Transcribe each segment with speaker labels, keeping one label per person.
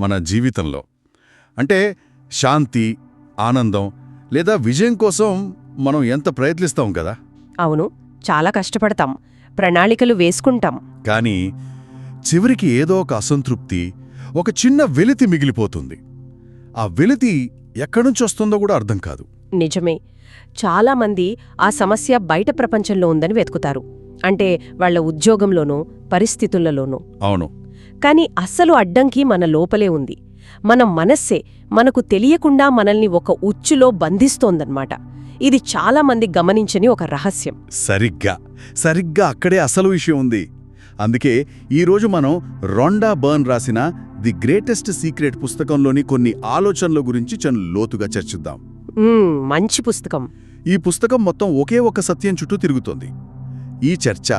Speaker 1: మన జీవితంలో. అంటే శాంతి ఆనందం లేదా విజయం కోసం మనం ఎంత ప్రయత్నిస్తాం కదా?
Speaker 2: అవును చాలా కష్టపడతాం ప్రణాళికలు వేసుకుంటాం.
Speaker 1: కానీ చివరికి ఏదో ఒక అసంతృప్తి ఒక చిన్న వెలితి మిగిలిపోతుంది. ఆ వెలితి ఎక్కడ్నుంచి వస్తుందో కూడా అర్థం కాదు.
Speaker 2: నిజమే చాలామంది ఆ సమస్య బయట ప్రపంచంలో ఉందని వెతుకుతారు. అంటే వాళ్ళ ఉద్యోగంలోనూ పరిస్థితులలోనూ.
Speaker 1: అవును.
Speaker 2: కాని అస్సలు అడ్డంకి మన లోపలే ఉంది. మన మనస్సే మనకు తెలియకుండా మనల్ని ఒక ఉచ్చులో బంధిస్తోందన్నమాట. ఇది చాలామంది గమనించని ఒక రహస్యం.
Speaker 1: సరిగ్గా. సరిగ్గా అక్కడే అసలు విషయం ఉంది. అందుకే ఈరోజు మనం రొండా బర్న్ రాసిన ది గ్రేటెస్ట్ సీక్రెట్ పుస్తకంలోని కొన్ని ఆలోచనల గురించి చను లోతుగా చర్చిద్దాం.
Speaker 2: మంచి పుస్తకం.
Speaker 1: ఈ పుస్తకం మొత్తం ఒకే ఒక సత్యం చుట్టూ తిరుగుతోంది. ఈ చర్చ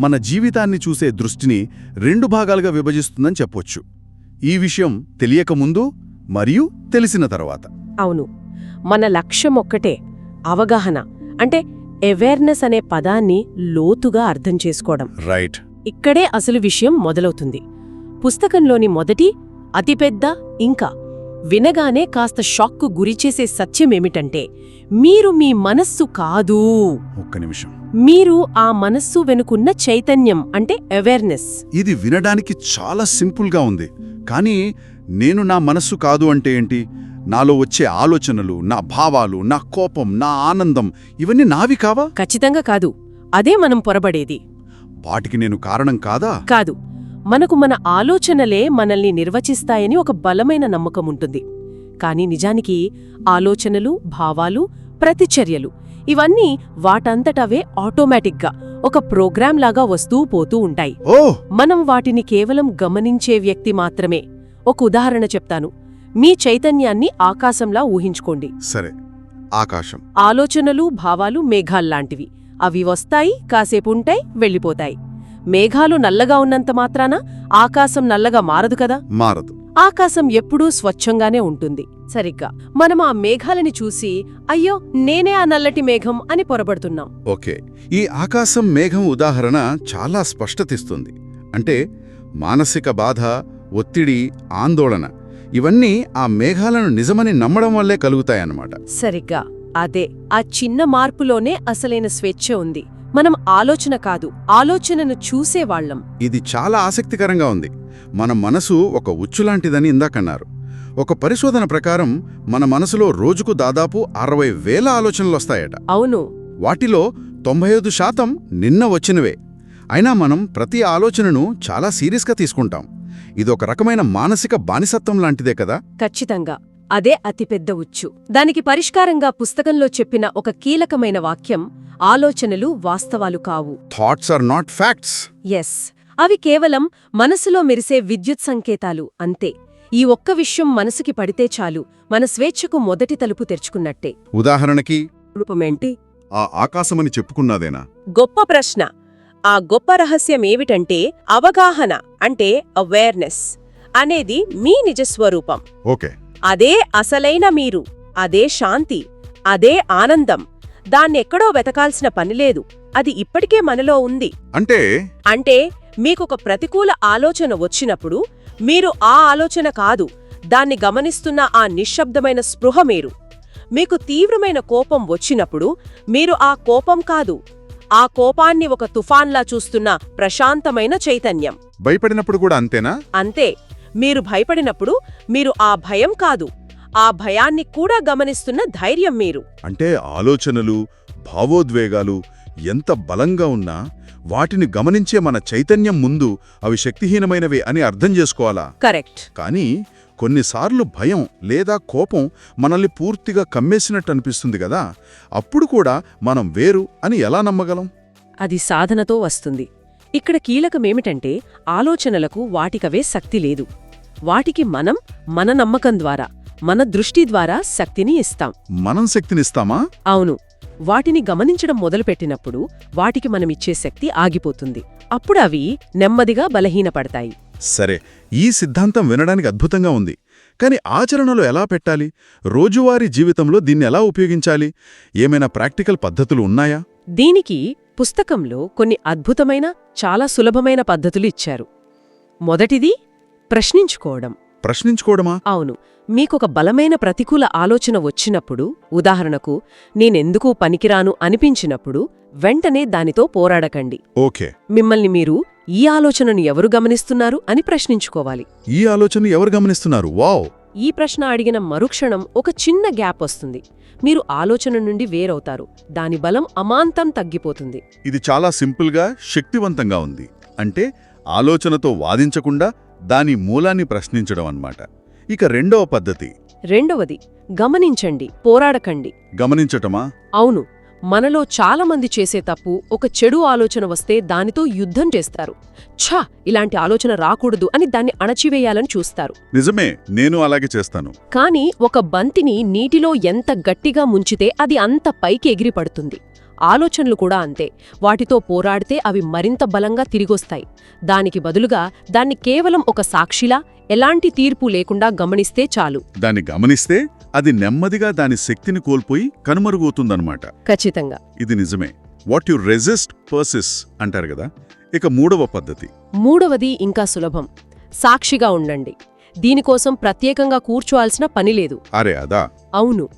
Speaker 1: మన జీవితాన్ని చూసే దృష్టిని రెండు భాగాలుగా విభజిస్తుందని చెప్పొచ్చు. ఈ విషయం తెలియకముందు మరియు తెలిసిన తర్వాత.
Speaker 2: అవును. మన లక్ష్యం ఒక్కటే అవగాహన అంటే అవేర్నెస్ అనే పదాన్ని లోతుగా అర్థం చేసుకోవడం.
Speaker 1: రైట్
Speaker 2: ఇక్కడే అసలు విషయం మొదలవుతుంది. పుస్తకంలోని మొదటి అతిపెద్ద ఇంకా వినగానే కాస్త షాక్కు గురిచేసే సత్యమేమిటంటే మీరు మీ మనస్సు కాదు.
Speaker 1: ఒక్క నిమిషం.
Speaker 2: మీరు ఆ మనస్సు వెనుకున్న చైతన్యం అంటే అవేర్నెస్
Speaker 1: ఇది వినడానికి చాలా సింపుల్గా ఉంది. కానీ నేను నా మనస్సు కాదు అంటే ఏంటి? నాలో వచ్చే ఆలోచనలు నా భావాలు నా కోపం నా ఆనందం ఇవన్నీ నావి కావా?
Speaker 2: ఖచ్చితంగా కాదు. అదే మనం పొరబడేది.
Speaker 1: వాటికి నేను కారణం కాదా?
Speaker 2: కాదు. మనకు మన ఆలోచనలే మనల్ని నిర్వచిస్తాయని ఒక బలమైన నమ్మకం ఉంటుంది. కాని నిజానికి ఆలోచనలు భావాలు ప్రతిచర్యలు ఇవన్నీ వాటంతటవే ఆటోమేటిక్గా ఒక ప్రోగ్రాం లాగా వస్తూ పోతూ ఉంటాయి. మనం వాటిని కేవలం గమనించే వ్యక్తి మాత్రమే. ఒక ఉదాహరణ చెప్తాను. మీ చైతన్యాన్ని ఆకాశంలా ఊహించుకోండి.
Speaker 1: సరే. ఆకాశం.
Speaker 2: ఆలోచనలు భావాలు మేఘాల్లాంటివి అవి వస్తాయి కాసేపుంటాయి వెళ్ళిపోతాయి. మేఘాలు నల్లగా ఉన్నంత మాత్రాన ఆకాశం నల్లగా మారదు కదా?
Speaker 1: మారదు.
Speaker 2: ఆకాశం ఎప్పుడూ స్వచ్ఛంగానే ఉంటుంది. సరిగ్గా. మనం ఆ మేఘాలని చూసి అయ్యో నేనే ఆ నల్లటి మేఘం అని పొరబడుతున్నాం.
Speaker 1: ఓకే. ఈ ఆకాశం మేఘం ఉదాహరణ చాలా స్పష్టతిస్తుంది. అంటే మానసిక బాధ ఒత్తిడి ఆందోళన ఇవన్నీ ఆ మేఘాలను నిజమని నమ్మడం వల్లే కలుగుతాయన్నమాట.
Speaker 2: సరిగ్గా. అదే. ఆ చిన్న మార్పులోనే అసలైన స్వేచ్ఛ ఉంది. మనం ఆలోచన కాదు ఆలోచనను చూసేవాళ్ళం
Speaker 1: ఇది చాలా ఆసక్తికరంగా ఉంది. మన మనసు ఒక ఉచ్చులాంటిదని ఇందాకన్నారు. ఒక పరిశోధన ప్రకారం మన మనసులో రోజుకు దాదాపు అరవై వేల ఆలోచనలొస్తాయట
Speaker 2: అవును.
Speaker 1: వాటిలో తొంభై ఐదు శాతం నిన్న వచ్చినవే. అయినా మనం ప్రతి ఆలోచనను చాలా సీరియస్గా తీసుకుంటాం. ఇదొక రకమైన మానసిక బానిసత్వం లాంటిదే కదా?
Speaker 2: ఖచ్చితంగా. అదే అతిపెద్ద ఉచ్చు. దానికి పరిష్కారంగా పుస్తకంలో చెప్పిన ఒక కీలకమైన వాక్యం ఆలోచనలు వాస్తవాలు కావు.
Speaker 1: Thoughts are not facts
Speaker 2: yes అవి కేవలం మనసులో మెరిసే విద్యుత్ సంకేతాలు అంతే. ఈ ఒక్క విషయం మనసుకి పడితే చాలు మన స్వేచ్ఛకు మొదటి తలుపు తెరుచుకున్నట్టే.
Speaker 1: ఉదాహరణకి
Speaker 2: రూపమేంటి?
Speaker 1: ఆ ఆకాశమని చెప్పుకున్నాదేనా?
Speaker 2: గొప్ప ప్రశ్న. ఆ గొప్ప రహస్యమేమిటంటే అవగాహన అంటే అవేర్నెస్ అనేది మీ నిజస్వరూపం.
Speaker 1: ఓకే.
Speaker 2: అదే అసలైన మీరు అదే శాంతి అదే ఆనందం దాన్నెక్కడో వెతకాల్సిన పనిలేదు అది ఇప్పటికే మనలో ఉంది.
Speaker 1: అంటే?
Speaker 2: అంటే మీకొక ప్రతికూల ఆలోచన వచ్చినప్పుడు మీరు ఆ ఆలోచన కాదు దాన్ని గమనిస్తున్న ఆ నిశ్శబ్దమైన స్పృహ మీరు. మీకు తీవ్రమైన కోపం వచ్చినప్పుడు మీరు ఆ కోపం కాదు ఆ కోపాన్ని ఒక తుఫాన్లా చూస్తున్న ప్రశాంతమైన చైతన్యం.
Speaker 1: భయపడినప్పుడు కూడా అంతేనా?
Speaker 2: అంతే. మీరు భయపడినప్పుడు మీరు ఆ భయం కాదు. ఆ భయాన్ని కూడా గమనిస్తున్న ధైర్యం మీరు.
Speaker 1: అంటే ఆలోచనలు భావోద్వేగాలు ఎంత బలంగా ఉన్నా వాటిని గమనించే మన చైతన్యం ముందు అవి శక్తిహీనమైనవే అని అర్థం చేసుకోవాలా?
Speaker 2: కరెక్ట్.
Speaker 1: కానీ కొన్నిసార్లు భయం లేదా కోపం మనల్ని పూర్తిగా కమ్మేసినట్టు అనిపిస్తుంది కదా? అప్పుడు కూడా మనం వేరు అని ఎలా నమ్మగలం?
Speaker 2: అది సాధనతో వస్తుంది. ఇక్కడ కీలకమేమిటంటే ఆలోచనలకు వాటికవే శక్తి లేదు. వాటికి మనం మన నమ్మకం ద్వారా. మన దృష్టి ద్వారా శక్తిని ఇస్తాం.
Speaker 1: మనం శక్తినిస్తామా
Speaker 2: అవును. వాటిని గమనించడం మొదలుపెట్టినప్పుడు వాటికి మనమిచ్చే శక్తి ఆగిపోతుంది. అప్పుడు అవి నెమ్మదిగా బలహీనపడతాయి.
Speaker 1: సరే ఈ సిద్ధాంతం వినడానికి అద్భుతంగా ఉంది. కానీ ఆచరణలో ఎలా పెట్టాలి? రోజువారీ జీవితంలో దీన్ని ఎలా ఉపయోగించాలి? ఏమైనా ప్రాక్టికల్ పద్ధతులు ఉన్నాయా?
Speaker 2: దీనికి పుస్తకంలో కొన్ని అద్భుతమైన చాలా సులభమైన పద్ధతులు ఇచ్చారు. మొదటిది ప్రశ్నించుకోవడం.
Speaker 1: ప్రశ్నించుకోవడమా?
Speaker 2: అవును. మీకొక బలమైన ప్రతికూల ఆలోచన వచ్చినప్పుడు ఉదాహరణకు నేనెందుకు పనికిరాను అనిపించినప్పుడు వెంటనే దానితో పోరాడకండి.
Speaker 1: ఓకే.
Speaker 2: మిమ్మల్ని మీరు ఈ ఆలోచనను ఎవరు గమనిస్తున్నారు అని ప్రశ్నించుకోవాలి.
Speaker 1: ఈ ఆలోచన ఎవరు గమనిస్తున్నారు? వావ్!
Speaker 2: ఈ ప్రశ్న అడిగిన మరుక్షణం ఒక చిన్న గ్యాప్ వస్తుంది. మీరు ఆలోచన నుండి వేరవుతారు. దాని బలం అమాంతం తగ్గిపోతుంది.
Speaker 1: ఇది చాలా సింపుల్గా శక్తివంతంగా ఉంది. అంటే ఆలోచనతో వాదించకుండా దాని మూలాన్ని ప్రశ్నించడం అన్నమాట. ఇక రెండవ పద్ధతి.
Speaker 2: రెండవది గమనించండి పోరాడకండి.
Speaker 1: గమనించటమా?
Speaker 2: అవును మనలో చాలామంది చేసే తప్పు ఒక చెడు ఆలోచన వస్తే దానితో యుద్ధం చేస్తారు. ఛా! ఇలాంటి ఆలోచన రాకూడదు అని దాన్ని అణచివేయాలని చూస్తారు.
Speaker 1: నిజమే నేను అలాగే చేస్తాను.
Speaker 2: కానీ ఒక బంతిని నీటిలో ఎంత గట్టిగా ముంచితే అది అంత పైకి ఎగిరి పడుతుంది. ఆలోచనలు కూడా అంతే వాటితో పోరాడితే అవి మరింత బలంగా తిరిగొస్తాయి. దానికి బదులుగా దాన్ని కేవలం ఒక సాక్షిలా ఎలాంటి తీర్పు లేకుండా గమనిస్తే చాలు.
Speaker 1: దాన్ని గమనిస్తే అది నెమ్మదిగా దాని శక్తిని కోల్పోయి కనుమరుగవుతుందన్నమాట.
Speaker 2: ఖచ్చితంగా.
Speaker 1: ఇది నిజమే. వాట్ యు రెసిస్ట్ పర్సిస్ అంటారు కదా. ఇక మూడవ పద్ధతి.
Speaker 2: మూడవది ఇంకా సులభం. సాక్షిగా ఉండండి. దీనికోసం ప్రత్యేకంగా కూర్చోవాల్సిన పనిలేదు
Speaker 1: అరే అదా?
Speaker 2: అవును.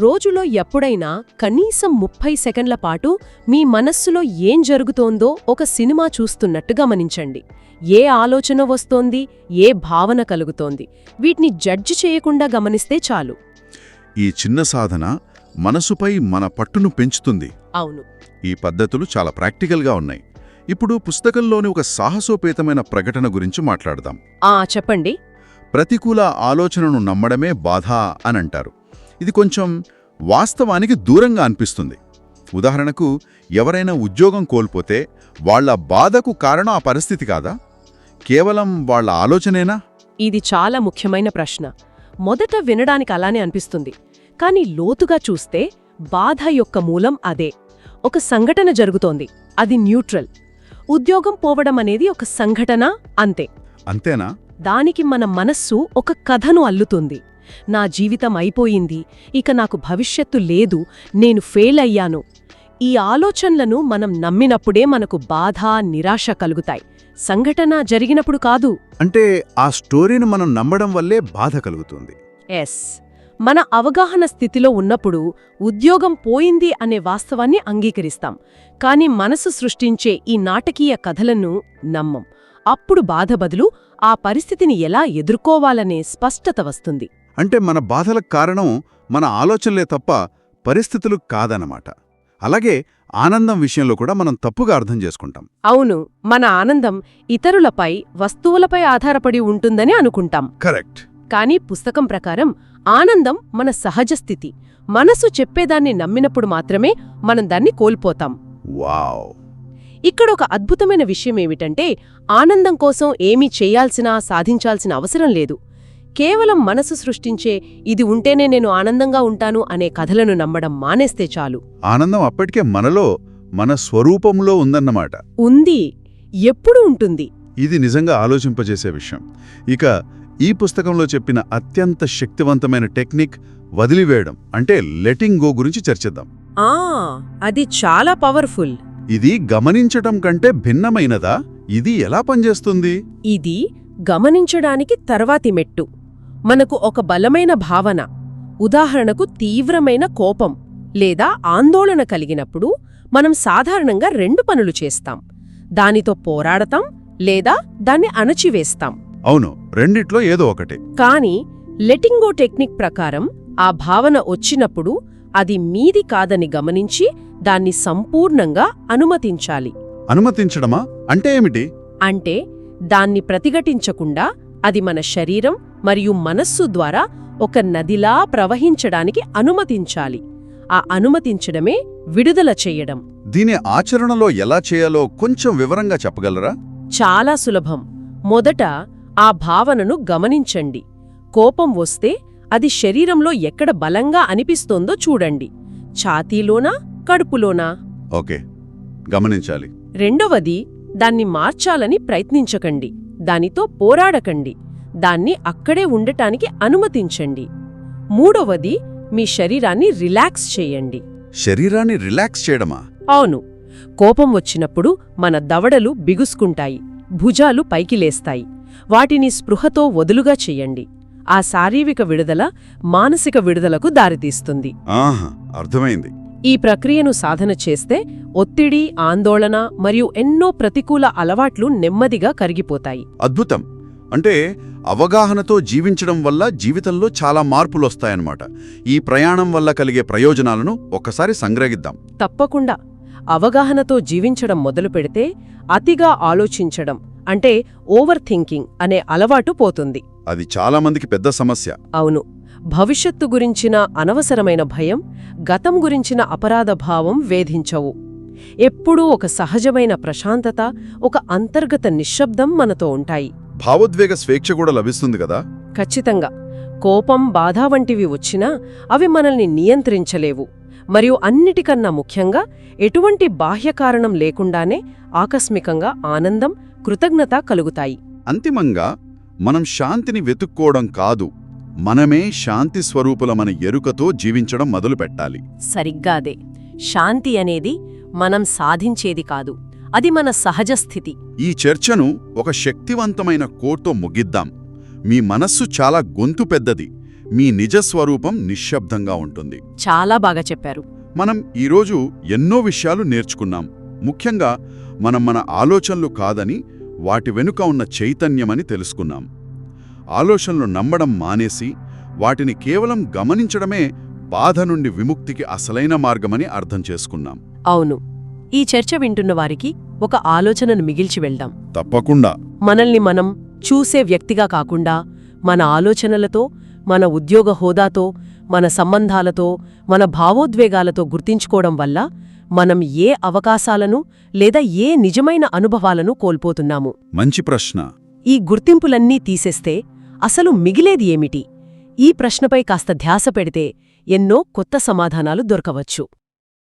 Speaker 2: రోజులో ఎప్పుడైనా కనీసం ముప్పై సెకండ్ల పాటు మీ మనస్సులో ఏం జరుగుతోందో ఒక సినిమా చూస్తున్నట్టు గమనించండి. ఏ ఆలోచన వస్తోంది ఏ భావన కలుగుతోంది వీటిని జడ్జి చేయకుండా గమనిస్తే చాలు.
Speaker 1: ఈ చిన్న సాధన మనసుపై మన పట్టును పెంచుతుంది.
Speaker 2: అవును.
Speaker 1: ఈ పద్ధతులు చాలా ప్రాక్టికల్గా ఉన్నాయి. ఇప్పుడు పుస్తకంలోని ఒక సాహసోపేతమైన ప్రకటన గురించి మాట్లాడదాం.
Speaker 2: ఆ చెప్పండి.
Speaker 1: ప్రతికూల ఆలోచనను నమ్మడమే బాధ అని అంటారు ఇది కొంచెం వాస్తవానికి దూరంగా అనిపిస్తుంది. ఉదాహరణకు ఎవరైనా ఉద్యోగం కోల్పోతే వాళ్ళ బాధకు కారణం ఆ పరిస్థితి కాదా? కేవలం వాళ్ళ ఆలోచనేనా?
Speaker 2: ఇది చాలా ముఖ్యమైన ప్రశ్న. మొదట వినడానికి అలానే అనిపిస్తుంది. కానీ లోతుగా చూస్తే బాధ యొక్క మూలం అదే. ఒక సంఘటన జరుగుతోంది. అది న్యూట్రల్. ఉద్యోగం పోవడం అనేది ఒక సంఘటన అంతే.
Speaker 1: అంతేనా?
Speaker 2: దానికి మన మనస్సు ఒక కథను అల్లుతుంది. నా జీవితం అయిపోయింది. ఇక నాకు భవిష్యత్తు లేదు. నేను ఫెయిల్ అయ్యాను. ఈ ఆలోచనలను మనం నమ్మినప్పుడే మనకు బాధ నిరాశ కలుగుతాయి. సంఘటన జరిగినప్పుడు కాదు.
Speaker 1: అంటే ఆ స్టోరీని మనం నమ్మడం వల్లే బాధ కలుగుతుంది.
Speaker 2: ఎస్. మన అవగాహన స్థితిలో ఉన్నప్పుడు ఉద్యోగం పోయింది అనే వాస్తవాన్ని అంగీకరిస్తాం. కాని మనసు సృష్టించే ఈ నాటకీయ కథలను నమ్మం. అప్పుడు బాధ బదులు ఆ పరిస్థితిని ఎలా ఎదుర్కోవాలనే స్పష్టత వస్తుంది.
Speaker 1: అంటే మన బాధలకు కారణం మన ఆలోచనలే తప్ప పరిస్థితులు కాదన్నమాట. అలాగే ఆనందం విషయంలో కూడా మనం తప్పుగా అర్థం చేసుకుంటాం.
Speaker 2: అవును మన ఆనందం ఇతరులపై వస్తువులపై ఆధారపడి ఉంటుందని అనుకుంటాం.
Speaker 1: కరెక్ట్.
Speaker 2: కానీ పుస్తకం ప్రకారం ఆనందం మన సహజ స్థితి. మనసు చెప్పేదాన్ని నమ్మినప్పుడు మాత్రమే మనం దాన్ని కోల్పోతాం.
Speaker 1: వావ్.
Speaker 2: ఇక్కడ ఒక అద్భుతమైన విషయం ఏమిటంటే ఆనందం కోసం ఏమీ చేయాల్సినా సాధించాల్సిన అవసరం లేదు. కేవలం మనసు సృష్టించే ఇది ఉంటేనే నేను ఆనందంగా ఉంటాను అనే కథలను నమ్మడం మానేస్తే చాలు.
Speaker 1: ఆనందం అప్పటికే మనలో మన స్వరూపంలో ఉందన్నమాట.
Speaker 2: ఉంది. ఎప్పుడు ఉంటుంది?
Speaker 1: ఇది నిజంగా ఆలోచింపజేసే విషయం. ఇక ఈ పుస్తకంలో చెప్పిన అత్యంత శక్తివంతమైన టెక్నిక్ వదిలివేయడం అంటే లెటింగ్ గో గురించి చర్చిద్దాం.
Speaker 2: ఆ అది చాలా పవర్ఫుల్.
Speaker 1: ఇది గమనించటం కంటే భిన్నమైనదా? ఇది ఎలా పనిచేస్తుంది?
Speaker 2: ఇది గమనించడానికి తర్వాతి మెట్టు. మనకు ఒక బలమైన భావన ఉదాహరణకు తీవ్రమైన కోపం లేదా ఆందోళన కలిగినప్పుడు మనం సాధారణంగా రెండు పనులు చేస్తాం. దానితో పోరాడతాం లేదా దాన్ని అణచివేస్తాం.
Speaker 1: అవును రెండిట్లో ఏదో ఒకటి.
Speaker 2: కాని లెటింగో టెక్నిక్ ప్రకారం ఆ భావన వచ్చినప్పుడు అది మీది కాదని గమనించి దాన్ని సంపూర్ణంగా అనుమతించాలి.
Speaker 1: అనుమతించడమా? అంటే ఏమిటి?
Speaker 2: అంటే దాన్ని ప్రతిఘటించకుండా అది మన శరీరం మరియు మనస్సు ద్వారా ఒక నదిలా ప్రవహించడానికి అనుమతించాలి. ఆ అనుమతించడమే విడుదల చెయ్యడం
Speaker 1: దీని ఆచరణలో ఎలా చేయాలో కొంచెం వివరంగా చెప్పగలరా?
Speaker 2: చాలా సులభం. మొదట ఆ భావనను గమనించండి. కోపం వస్తే అది శరీరంలో ఎక్కడ బలంగా అనిపిస్తోందో చూడండి. ఛాతీలోనా కడుపులోనా?
Speaker 1: ఓకే. గమనించాలి.
Speaker 2: రెండవది దాన్ని మార్చాలని ప్రయత్నించకండి. దానితో పోరాడకండి. దాన్ని అక్కడే ఉండటానికి అనుమతించండి. మూడవది మీ శరీరాన్ని రిలాక్స్ చేయండి.
Speaker 1: శరీరాన్ని రిలాక్స్ చేయడమా?
Speaker 2: అవును. కోపం వచ్చినప్పుడు మన దవడలు బిగుసుకుంటాయి భుజాలు పైకి లేస్తాయి. వాటిని స్పృహతో వదులుగా చెయ్యండి ఆ శారీరక విడుదల మానసిక విడుదలకు దారితీస్తుంది.
Speaker 1: ఆహా అర్థమైంది.
Speaker 2: ఈ ప్రక్రియను సాధన చేస్తే ఒత్తిడి ఆందోళన మరియు ఎన్నో ప్రతికూల అలవాట్లు నెమ్మదిగా కరిగిపోతాయి.
Speaker 1: అద్భుతం. అంటే అవగాహనతో జీవించడం వల్ల జీవితంలో చాలా మార్పులొస్తాయన్నమాట. ఈ ప్రయాణం వల్ల కలిగే ప్రయోజనాలను ఒక్కసారి సంగ్రహిద్దాం.
Speaker 2: తప్పకుండా. అవగాహనతో జీవించడం మొదలుపెడితే అతిగా ఆలోచించడం అంటే ఓవర్ థింకింగ్ అనే అలవాటు పోతుంది.
Speaker 1: అది చాలా మందికి పెద్ద సమస్య.
Speaker 2: అవును. భవిష్యత్తు గురించిన అనవసరమైన భయం గతం గురించిన అపరాధ భావం వేధించవు. ఎప్పుడూ ఒక సహజమైన ప్రశాంతత ఒక అంతర్గత నిశ్శబ్దం మనతో ఉంటాయి.
Speaker 1: భావోద్వేగ స్వేచ్ఛ కూడా లభిస్తుంది కదా?
Speaker 2: ఖచ్చితంగా. కోపం బాధ వంటివి వచ్చినా అవి మనల్ని నియంత్రించలేవు. మరియు అన్నిటికన్నా ముఖ్యంగా ఎటువంటి బాహ్య కారణం లేకుండానే ఆకస్మికంగా ఆనందం కృతజ్ఞత కలుగుతాయి.
Speaker 1: అంతిమంగా మనం శాంతిని వెతుక్కోవడం కాదు. మనమే శాంతి స్వరూపులమన ఎరుకతో జీవించడం మొదలుపెట్టాలి.
Speaker 2: సరిగ్గా అదే శాంతి అనేది మనం సాధించేది కాదు. అది మన సహజ స్థితి.
Speaker 1: ఈ చర్చను ఒక శక్తివంతమైన కోట్తో ముగిద్దాం. మీ మనస్సు చాలా గొంతు పెద్దది. మీ నిజస్వరూపం నిశ్శబ్దంగా ఉంటుంది.
Speaker 2: చాలా బాగా చెప్పారు.
Speaker 1: మనం ఈరోజు ఎన్నో విషయాలు నేర్చుకున్నాం. ముఖ్యంగా మనం మన ఆలోచనలు కాదని వాటి వెనుక ఉన్న చైతన్యమని తెలుసుకున్నాం. ఆలోచనలు నమ్మడం మానేసి వాటిని కేవలం గమనించడమే బాధ నుండి విముక్తికి అసలైన మార్గమని అర్థం చేసుకున్నాం.
Speaker 2: అవును. ఈ చర్చ వింటున్న వారికి ఒక ఆలోచనను మిగిల్చి వెళ్దాం.
Speaker 1: తప్పకుండా.
Speaker 2: మనల్ని మనం చూసే వ్యక్తిగా కాకుండా మన ఆలోచనలతో మన ఉద్యోగ హోదాతో మన సంబంధాలతో మన భావోద్వేగాలతో గుర్తించుకోవడం వల్ల మనం ఏ అవకాశాలను లేదా ఏ నిజమైన అనుభవాలను కోల్పోతున్నాము.
Speaker 1: మంచి ప్రశ్న.
Speaker 2: ఈ గుర్తింపులన్నీ తీసేస్తే అసలు మిగిలేది ఏమిటి? ఈ ప్రశ్నపై కాస్త ధ్యాస పెడితే ఎన్నో కొత్త సమాధానాలు దొరకవచ్చు.